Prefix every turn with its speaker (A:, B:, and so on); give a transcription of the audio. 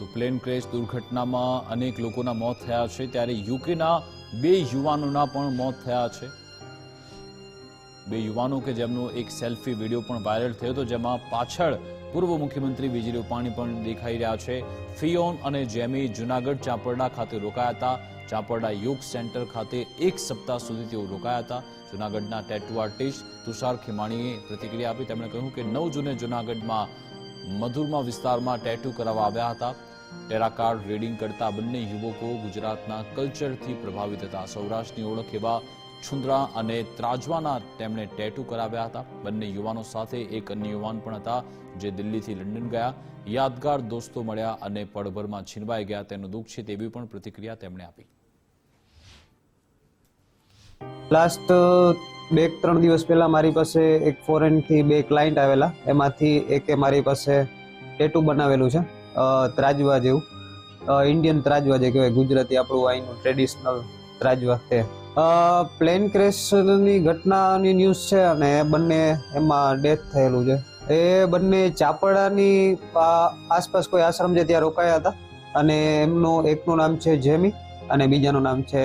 A: તો plane crash દુર્ઘટનામાં અનેક લોકોના મોત થયા છે. ત્યારે યુકેના બે યુવાનોના પણ મોત થયા છે. બે યુવાનો કે જેમનો એક સેલ્ફી વીડિયો પણ વાયરલ થયો હતો, જેમાં પાછળ પૂર્વ મુખ્યમંત્રી વિજય રૂપાણી પણ દેખાઈ રહ્યા છે. ફિયોન અને જેમી જુનાગઢ ચાંપરડા ખાતે રોકાયા હતા. ચાંપરડા યોગ સેન્ટર ખાતે એક સપ્તાહ સુધી તેઓ રોકાયા હતા. જુનાગઢના ટેટુ આર્ટિસ્ટ તુષાર ખીમાણીએ પ્રતિક્રિયા આપી. તેમણે કહ્યું કે નવ જૂને જુનાગઢમાં મધુરમા વિસ્તારમાં ટેટુ કરાવવા આવ્યા હતા. ટેરાકાર્ડ રીડિંગ કરતા બંને યુવકો ગુજરાતના કલ્ચરથી પ્રભાવિત હતા. સૌરાષ્ટ્રની ઓળખ એવા છુંદરા અને ત્રાજવાના તેમણે ટેટુ કરાવ્યા હતા. બંને યુવાનો સાથે એક અન્ય યુવાન પણ હતા જે દિલ્હીથી લંડન ગયા. યાદગાર દોસ્તો મળ્યા અને પળભરમાં છીનવાઈ ગયા. તેનું દુઃખ છે તેવી પણ પ્રતિક્રિયા તેમણે આપી.
B: લાસ્ટ બે ત્રણ દિવસ પહેલા મારી પાસે એક ફોરેનથી બે ક્લાયન્ટ આવેલા. એમાંથી એકે મારી પાસે ટેટુ બનાવેલું છે. ત્રાજવા જેવું. ઇન્ડિયન ત્રાજવા જે કહેવાય, ગુજરાતી આપણું અહીંનું ટ્રેડિશનલ ત્રાજવા તે પ્લેન ક્રેશની ઘટનાની ન્યૂઝ છે અને બંને એમાં ડેથ થયેલું છે. એ બંને ચાપડાની આસપાસ કોઈ આશ્રમ છે ત્યાં રોકાયા હતા. અને એમનું, એકનું નામ છે જેમી અને બીજાનું નામ છે